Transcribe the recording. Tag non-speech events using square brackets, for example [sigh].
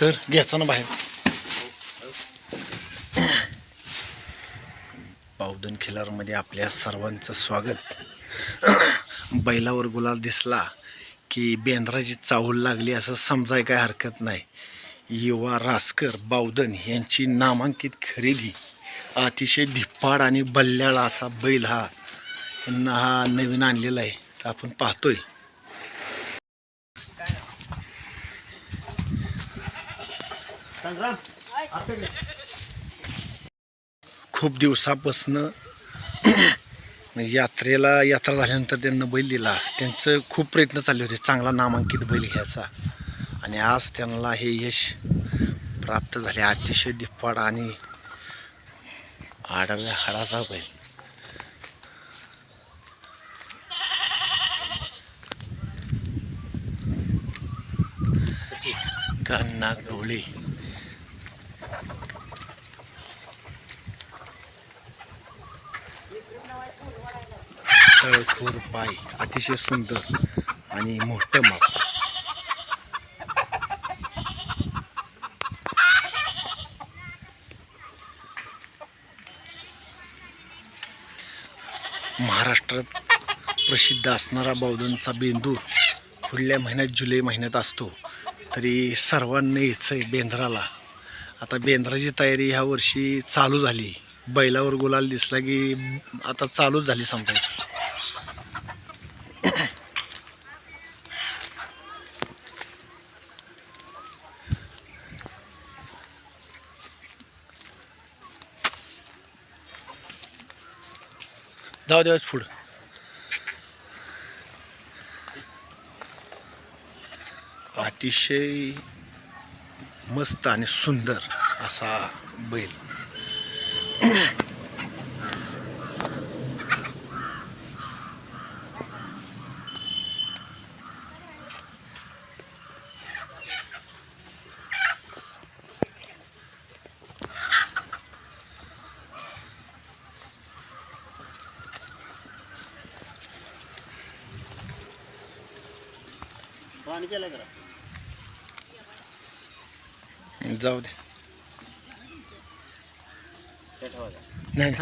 तर घ्यायचा ना बाहेर. पावदन खिलारमध्ये आपल्या सर्वांचं स्वागत. बैलावर गुलाल दिसला की बेंद्राची चाहूल लागली असं समजाय काय हरकत नाही. युवा रासकर बावदन यांची नामांकित खरेदी. अतिशय धिप्पाड आणि बल्ल्याळ असा बैल हा यांना हा नवीन आणलेला आहे. तर आपण पाहतोय. खूप दिवसापासनं यात्रेला यात्रा झाल्यानंतर त्यांना बैल दिला. त्यांचं खूप प्रयत्न चालले होते. चांगला नामांकित बैल घ्यायचा. आणि आज त्यांना हे यश प्राप्त झाले. अतिशय दिप्पाड आणि आडव्या हाडाचा बैल. कान्ना डोळे. तळखोर पाय अतिशय सुंदर आणि मोठं माप. महाराष्ट्रात प्रसिद्ध असणारा बौद्धांचा बेंदूर पुढल्या महिन्यात जुलै महिन्यात असतो. तरी सर्वांना यायचं आहे बेंद्राला. आता बेंद्राची तयारी ह्या वर्षी चालू झाली. बैलावर गुलाल दिसला की आता चालूच झाली समजायची. जाऊ देवाच पुढं. अतिशय मस्त आणि सुंदर असा बैल. केलं जाऊ दे. नाही [laughs]